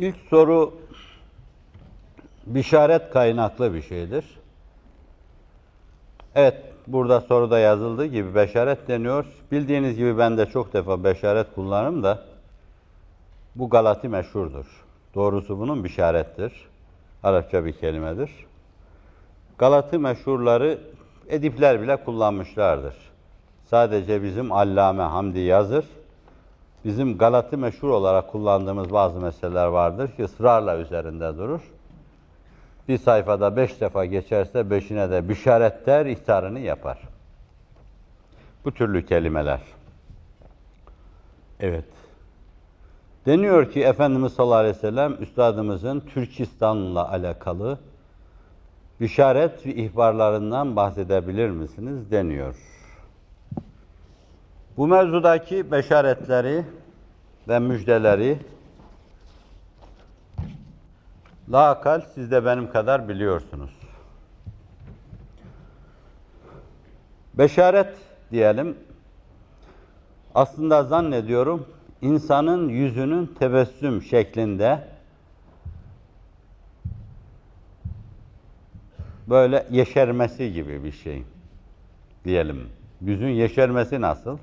İlk soru bişaret kaynaklı bir şeydir. Evet, burada soruda yazıldığı gibi beşaret deniyor. Bildiğiniz gibi ben de çok defa beşaret kullanırım da bu Galati meşhurdur. Doğrusu bunun bişarettir. Arapça bir kelimedir. Galati meşhurları edipler bile kullanmışlardır. Sadece bizim Allame Hamdi Yazır, bizim Galati meşhur olarak kullandığımız bazı meseleler vardır ki ısrarla üzerinde durur. Bir sayfada beş defa geçerse beşine de bişaret der, ihtarını yapar. Bu türlü kelimeler. Evet. Deniyor ki Efendimiz sallallahu aleyhi ve sellem üstadımızın Türkistan'la alakalı bişaret ve ihbarlarından bahsedebilir misiniz deniyor. Bu mevzudaki beşaretleri ve müjdeleri lakal siz de benim kadar biliyorsunuz. Beşaret diyelim aslında zannediyorum insanın yüzünün tebessüm şeklinde böyle yeşermesi gibi bir şey diyelim. Yüzün yeşermesi nasıl?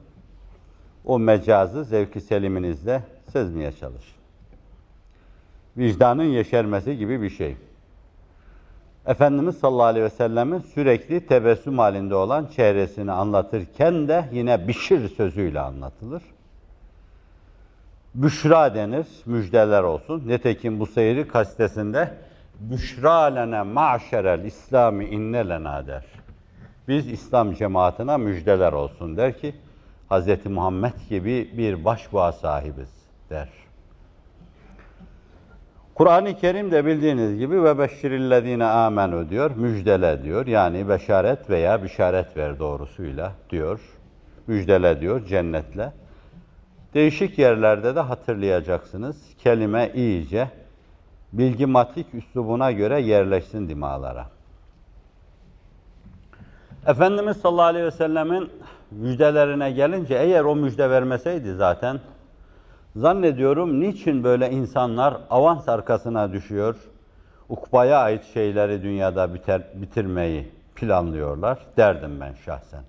O mecazı zevki seliminizle sezmeye çalışın. Vicdanın yeşermesi gibi bir şey. Efendimiz sallallahu aleyhi ve sellemin sürekli tebessüm halinde olan çehresini anlatırken de yine bişir sözüyle anlatılır. Büşra denir, müjdeler olsun. Nitekim bu seyri kastesinde Büşra lene ma'şerel İslami inne lena der. Biz İslam cemaatine müjdeler olsun der ki Hz. Muhammed gibi bir başbuğa sahibiz der. Kur'an-ı Kerim de bildiğiniz gibi ve beşşirillezine amenu diyor, müjdele diyor. Yani beşaret veya bişaret ver doğrusuyla diyor. Müjdele diyor cennetle. Değişik yerlerde de hatırlayacaksınız. Kelime iyice bilgimatik üslubuna göre yerleşsin dimalara. Efendimiz sallallahu aleyhi ve sellemin müjdelerine gelince eğer o müjde vermeseydi zaten zannediyorum niçin böyle insanlar avans arkasına düşüyor, ukbaya ait şeyleri dünyada biter, bitirmeyi planlıyorlar derdim ben şahsen.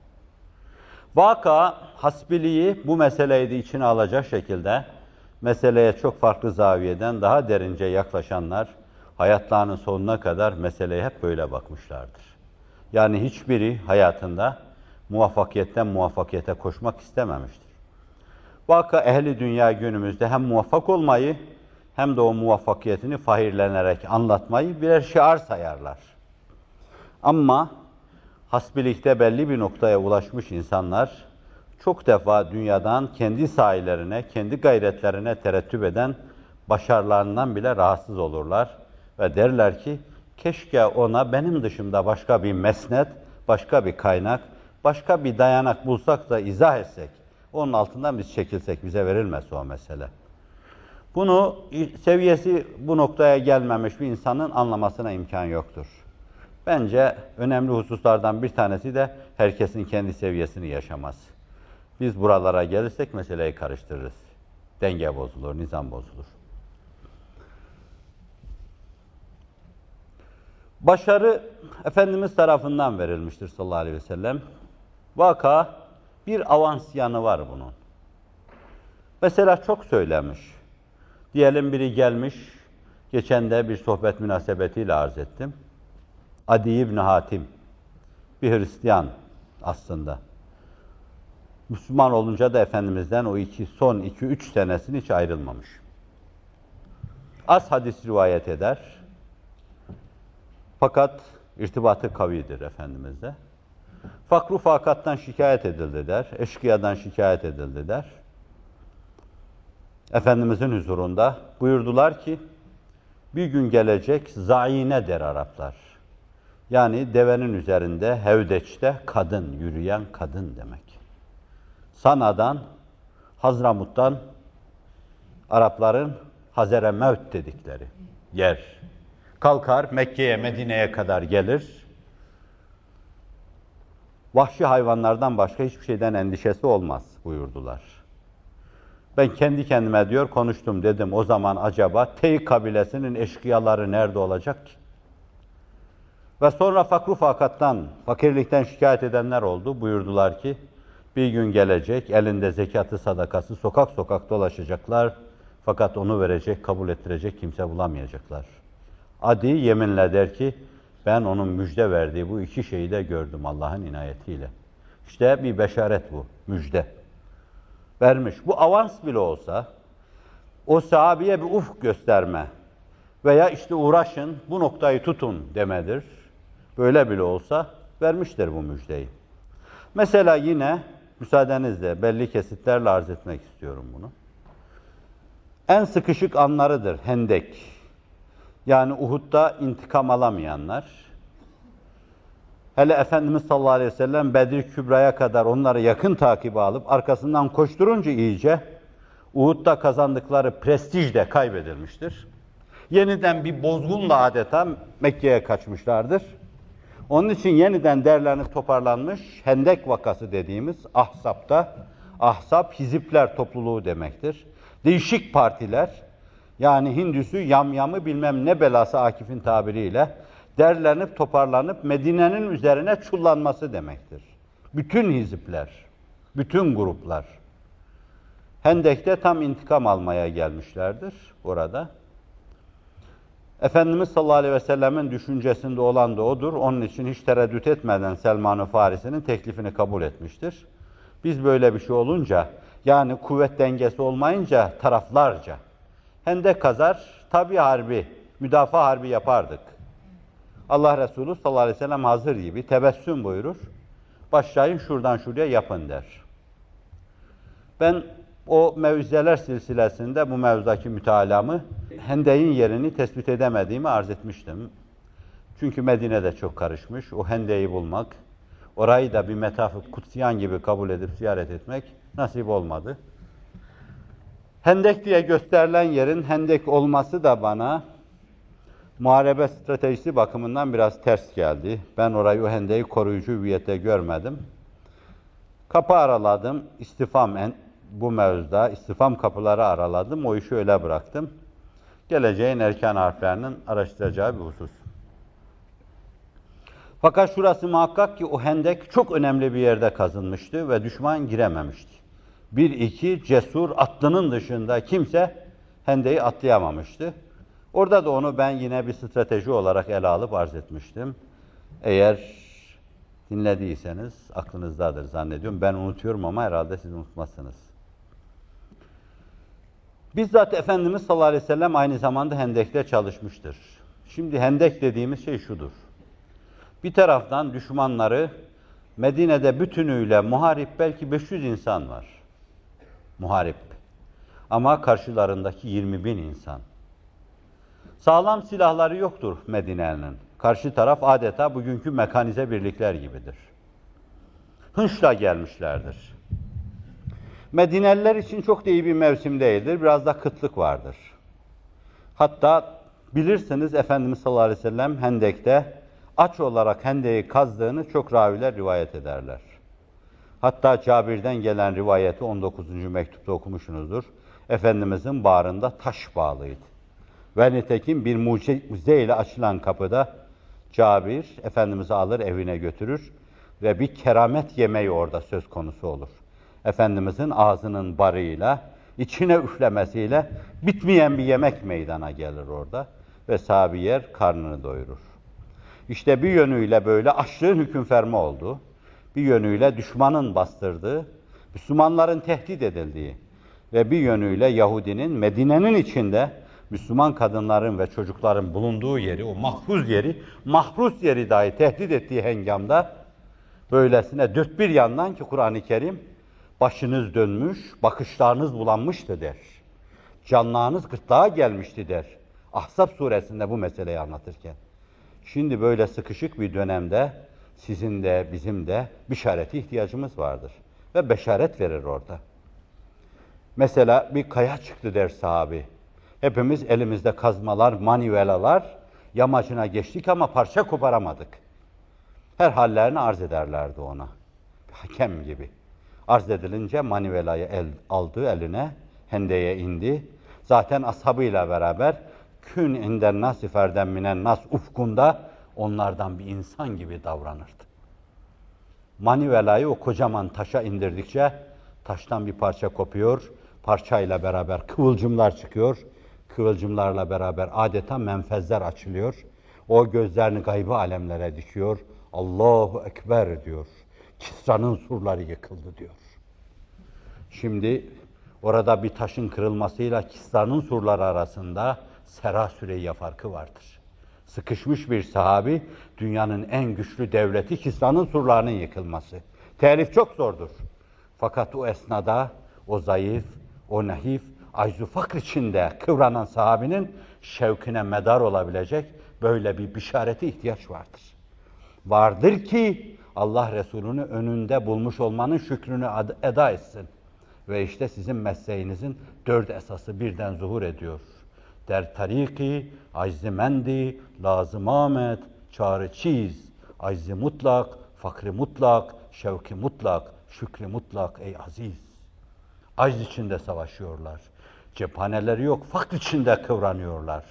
Vaka hasbiliği bu meseleyi de içine alacak şekilde meseleye çok farklı zaviyeden daha derince yaklaşanlar hayatlarının sonuna kadar meseleye hep böyle bakmışlardır. Yani hiçbiri hayatında muvaffakiyetten muvaffakiyete koşmak istememiştir. Vaka ehli dünya günümüzde hem muvaffak olmayı hem de o muvaffakiyetini fahirlenerek anlatmayı birer şiar sayarlar. Ama hasbilikte belli bir noktaya ulaşmış insanlar çok defa dünyadan kendi sahilerine, kendi gayretlerine terettüp eden başarılarından bile rahatsız olurlar ve derler ki keşke ona benim dışımda başka bir mesnet, başka bir kaynak, başka bir dayanak bulsak da izah etsek. Onun altından biz çekilsek, bize verilmez o mesele. Bunu seviyesi bu noktaya gelmemiş bir insanın anlamasına imkan yoktur. Bence önemli hususlardan bir tanesi de herkesin kendi seviyesini yaşaması. Biz buralara gelirsek meseleyi karıştırırız. Denge bozulur, nizam bozulur. Başarı Efendimiz tarafından verilmiştir sallallahu aleyhi ve sellem. Vaka bir avans yanı var bunun. Mesela çok söylemiş. Diyelim biri gelmiş, geçen de bir sohbet münasebetiyle arz ettim. Adi İbn Hatim, bir Hristiyan aslında. Müslüman olunca da Efendimiz'den o iki, son iki, üç senesini hiç ayrılmamış. Az hadis rivayet eder. Fakat irtibatı kavidir Efendimiz'de. Fakru fakattan şikayet edildi der. Eşkıyadan şikayet edildi der. Efendimizin huzurunda buyurdular ki bir gün gelecek zaine der Araplar. Yani devenin üzerinde hevdeçte kadın, yürüyen kadın demek. Sana'dan, Hazramut'tan Arapların Hazere Mevt dedikleri yer. Kalkar Mekke'ye, Medine'ye kadar gelir. Vahşi hayvanlardan başka hiçbir şeyden endişesi olmaz buyurdular. Ben kendi kendime diyor konuştum dedim o zaman acaba Tey kabilesinin eşkıyaları nerede olacak ki? Ve sonra fakru fakattan, fakirlikten şikayet edenler oldu. Buyurdular ki bir gün gelecek elinde zekatı sadakası sokak sokak dolaşacaklar. Fakat onu verecek, kabul ettirecek kimse bulamayacaklar. Adi yeminle der ki ben onun müjde verdiği bu iki şeyi de gördüm Allah'ın inayetiyle. İşte bir beşaret bu, müjde. Vermiş. Bu avans bile olsa o sahabeye bir ufk gösterme veya işte uğraşın, bu noktayı tutun demedir. Böyle bile olsa vermiştir bu müjdeyi. Mesela yine müsaadenizle belli kesitlerle arz etmek istiyorum bunu. En sıkışık anlarıdır hendek. Yani Uhud'da intikam alamayanlar. Hele Efendimiz sallallahu aleyhi ve sellem Bedir Kübra'ya kadar onları yakın takibe alıp arkasından koşturunca iyice Uhud'da kazandıkları prestij de kaybedilmiştir. Yeniden bir bozgunla adeta Mekke'ye kaçmışlardır. Onun için yeniden derlenip toparlanmış Hendek vakası dediğimiz Ahzap'ta, Ahzap hizipler topluluğu demektir. Değişik partiler, yani Hindüsü, yamyamı bilmem ne belası Akif'in tabiriyle derlenip toparlanıp Medine'nin üzerine çullanması demektir. Bütün hizipler, bütün gruplar. Hendek'te tam intikam almaya gelmişlerdir orada. Efendimiz sallallahu aleyhi ve sellemin düşüncesinde olan da odur. Onun için hiç tereddüt etmeden Selman-ı Farisi'nin teklifini kabul etmiştir. Biz böyle bir şey olunca, yani kuvvet dengesi olmayınca taraflarca, hendek kazar, tabi harbi, müdafaa harbi yapardık. Allah Resulü sallallahu aleyhi ve sellem hazır gibi tebessüm buyurur. Başlayın şuradan şuraya yapın der. Ben o mevzeler silsilesinde bu mevzudaki mütalamı hendeğin yerini tespit edemediğimi arz etmiştim. Çünkü Medine'de çok karışmış. O hendeyi bulmak, orayı da bir metafı kutsiyan gibi kabul edip ziyaret etmek nasip olmadı. Hendek diye gösterilen yerin hendek olması da bana muharebe stratejisi bakımından biraz ters geldi. Ben orayı o hendeyi koruyucu hüviyette görmedim. Kapı araladım, istifam en, bu mevzuda istifam kapıları araladım, o işi öyle bıraktım. Geleceğin erken harflerinin araştıracağı bir husus. Fakat şurası muhakkak ki o hendek çok önemli bir yerde kazınmıştı ve düşman girememişti. Bir iki cesur atlının dışında kimse hendeyi atlayamamıştı. Orada da onu ben yine bir strateji olarak ele alıp arz etmiştim. Eğer dinlediyseniz aklınızdadır zannediyorum. Ben unutuyorum ama herhalde siz unutmazsınız. Bizzat Efendimiz sallallahu aleyhi ve sellem aynı zamanda hendekte çalışmıştır. Şimdi hendek dediğimiz şey şudur. Bir taraftan düşmanları Medine'de bütünüyle muharip belki 500 insan var. Muharip. Ama karşılarındaki 20 bin insan. Sağlam silahları yoktur Medine'nin. Karşı taraf adeta bugünkü mekanize birlikler gibidir. Hınçla gelmişlerdir. Medineliler için çok da iyi bir mevsim değildir. Biraz da kıtlık vardır. Hatta bilirsiniz Efendimiz sallallahu aleyhi ve sellem Hendek'te aç olarak Hendek'i kazdığını çok raviler rivayet ederler. Hatta Cabir'den gelen rivayeti 19. mektupta okumuşsunuzdur. Efendimizin bağrında taş bağlıydı. Ve nitekim bir mucize ile açılan kapıda Cabir Efendimiz'i alır evine götürür ve bir keramet yemeği orada söz konusu olur. Efendimizin ağzının barıyla, içine üflemesiyle bitmeyen bir yemek meydana gelir orada ve sahabi yer karnını doyurur. İşte bir yönüyle böyle açlığın hüküm fermi olduğu, bir yönüyle düşmanın bastırdığı, Müslümanların tehdit edildiği ve bir yönüyle Yahudinin Medine'nin içinde Müslüman kadınların ve çocukların bulunduğu yeri, o mahfuz yeri, mahrus yeri dahi tehdit ettiği hengamda böylesine dört bir yandan ki Kur'an-ı Kerim başınız dönmüş, bakışlarınız bulanmıştı der. Canlarınız gırtlağa gelmişti der. Ahzab suresinde bu meseleyi anlatırken. Şimdi böyle sıkışık bir dönemde sizin de bizim de bişareti ihtiyacımız vardır. Ve beşaret verir orada. Mesela bir kaya çıktı der sahabi. Hepimiz elimizde kazmalar, manivelalar, yamacına geçtik ama parça koparamadık. Her hallerini arz ederlerdi ona. Hakem gibi. Arz edilince manivelayı el, aldı eline hendeye indi. Zaten ashabıyla beraber kün inden nasi ferden minen nas ufkunda onlardan bir insan gibi davranırdı. Manivelayı o kocaman taşa indirdikçe taştan bir parça kopuyor, parçayla beraber kıvılcımlar çıkıyor. Kıvılcımlarla beraber adeta menfezler açılıyor. O gözlerini gaybı alemlere dikiyor. Allahu Ekber diyor. Kisra'nın surları yıkıldı diyor. Şimdi orada bir taşın kırılmasıyla Kisra'nın surları arasında Sera Süreyya farkı vardır. Sıkışmış bir sahabi, dünyanın en güçlü devleti Kisra'nın surlarının yıkılması. Telif çok zordur. Fakat o esnada o zayıf, o nehif, aczu fakr içinde kıvranan sahabinin şevkine medar olabilecek böyle bir bişarete ihtiyaç vardır. Vardır ki Allah Resulü'nü önünde bulmuş olmanın şükrünü eda etsin. Ve işte sizin mesleğinizin dört esası birden zuhur ediyor. Tariki, aczi mendi, lazım Ahmet, çare çiz, aczi mutlak, fakri mutlak, şevki mutlak, şükri mutlak ey aziz. Acz içinde savaşıyorlar. Cephaneleri yok, fakr içinde kıvranıyorlar.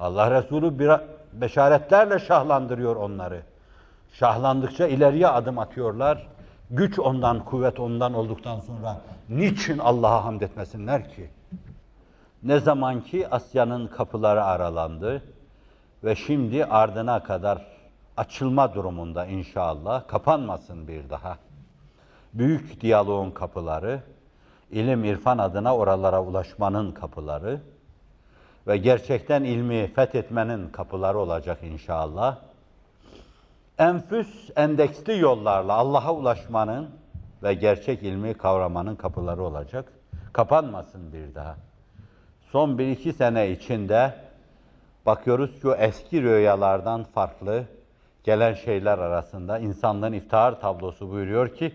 Allah Resulü bir beşaretlerle şahlandırıyor onları. Şahlandıkça ileriye adım atıyorlar. Güç ondan, kuvvet ondan olduktan sonra niçin Allah'a hamd etmesinler ki? Ne zaman ki Asya'nın kapıları aralandı ve şimdi ardına kadar açılma durumunda inşallah, kapanmasın bir daha. Büyük diyaloğun kapıları, ilim irfan adına oralara ulaşmanın kapıları ve gerçekten ilmi fethetmenin kapıları olacak inşallah. Enfüs endeksli yollarla Allah'a ulaşmanın ve gerçek ilmi kavramanın kapıları olacak. Kapanmasın bir daha. Son bir iki sene içinde bakıyoruz ki o eski rüyalardan farklı gelen şeyler arasında insanlığın iftihar tablosu buyuruyor ki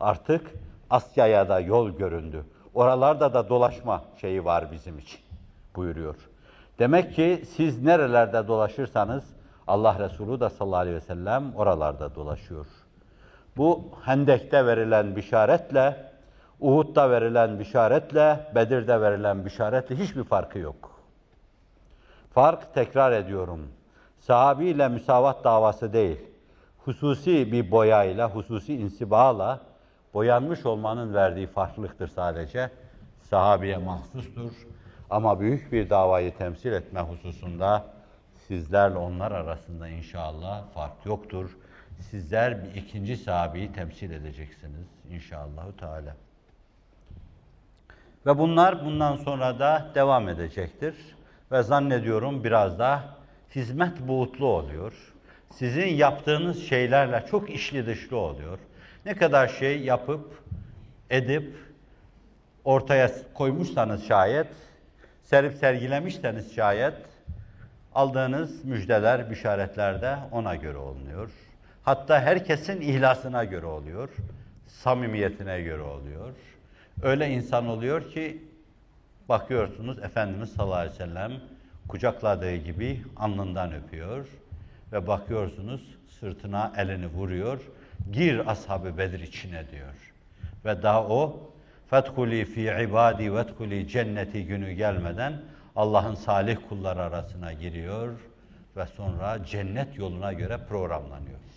artık Asya'ya da yol göründü. Oralarda da dolaşma şeyi var bizim için buyuruyor. Demek ki siz nerelerde dolaşırsanız Allah Resulü de sallallahu aleyhi ve sellem oralarda dolaşıyor. Bu Hendek'te verilen bişaretle, Uhud'da verilen bişaretle, Bedir'de verilen bişaretle hiçbir farkı yok. Fark tekrar ediyorum. Sahabiyle müsavat davası değil. Hususi bir boyayla, hususi insibala boyanmış olmanın verdiği farklılıktır sadece. Sahabiye mahsustur. Ama büyük bir davayı temsil etme hususunda sizlerle onlar arasında inşallah fark yoktur. Sizler bir ikinci sahabeyi temsil edeceksiniz inşallahü teala. Ve bunlar bundan sonra da devam edecektir. Ve zannediyorum biraz da hizmet buğutlu oluyor. Sizin yaptığınız şeylerle çok işli dışlı oluyor. Ne kadar şey yapıp, edip, ortaya koymuşsanız şayet, serip sergilemişseniz şayet, aldığınız müjdeler, bişaretler de ona göre oluyor. Hatta herkesin ihlasına göre oluyor, samimiyetine göre oluyor. Öyle insan oluyor ki, bakıyorsunuz Efendimiz sallallahu aleyhi ve sellem kucakladığı gibi alnından öpüyor ve bakıyorsunuz sırtına elini vuruyor, gir ashab-ı Bedir içine diyor. Ve daha o, fethuli fi ibadi vethuli cenneti günü gelmeden Allah'ın salih kulları arasına giriyor ve sonra cennet yoluna göre programlanıyor.